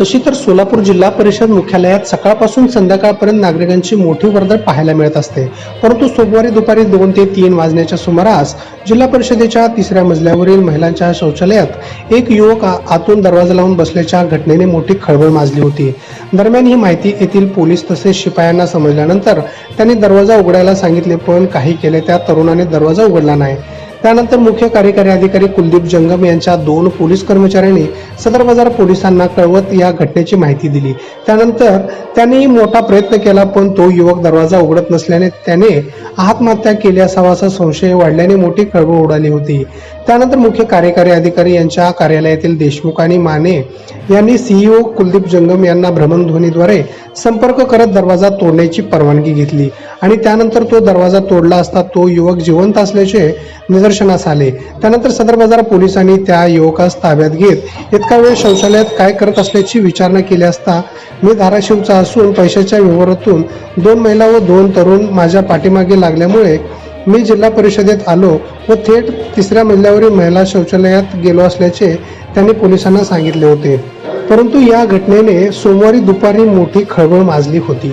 तशी तर सोलापूर जिल्हा परिषद मुख्यालयात सकाळपासून संध्याकाळपर्यंत नागरिकांची मोठी वर्दळ पाहायला मिळत असते. परंतु सोमवारी दुपारी दोन ते तीन वाजण्याच्या सुमारास जिल्हा परिषदेच्या तिसऱ्या मजल्यावरील महिलांच्या शौचालयात एक युवक आतून दरवाजा लावून बसल्याच्या घटनेने मोठी खळबळ माजली होती. दरम्यान ही माहिती येथील पोलीस तसेच शिपायांना समजल्यानंतर त्यांनी दरवाजा उघडायला सांगितले पण काही केले त्या तरुणाने दरवाजा उघडला नाही. त्यानंतर मुख्य कार्यकारी अधिकारी कुलदीप जंगम यांच्या दोन पोलीस कर्मचाऱ्यांनी सदर बाजार पोलिसांना कळवत या घटनेची माहिती दिली. त्यानंतर त्यांनी मोठा प्रयत्न केला पण तो युवक दरवाजा उघडत नसल्याने त्याने आत्महत्या केली असावा असा संशय वाढल्याने मोठी खळबळ उडाली होती. त्यानंतर मुख्य कार्यकारी अधिकारी यांच्या कार्यालयातील देशमुख आणि माने यांनी सीईओ कुलदीप जंगम यांना भ्रमणध्वनीद्वारे संपर्क करत दरवाजा तोडण्याची परवानगी घेतली. आणि त्यानंतर तो दरवाजा तोडला असता तो युवक जिवंत असल्याचे निदर्शनास आले. त्यानंतर सदर बाजार पोलिसांनी त्या युवकास ताब्यात घेत इतका वेळ शौचालयात काय करत असल्याची विचारणा केली असता मी धाराशिवचा असून पैशाच्या व्यवहारातून दोन महिला व दोन तरुण माझ्या पाठीमागे लागल्यामुळे मी जिल्हा परिषदेत आलो व थेट तिसऱ्या मजल्यावरील महिला शौचालयात गेलो असल्याचे त्यांनी पोलिसांना सांगितले होते. परंतु या घटनेने सोमवारी दुपारी मोठी खळबळ माजली होती.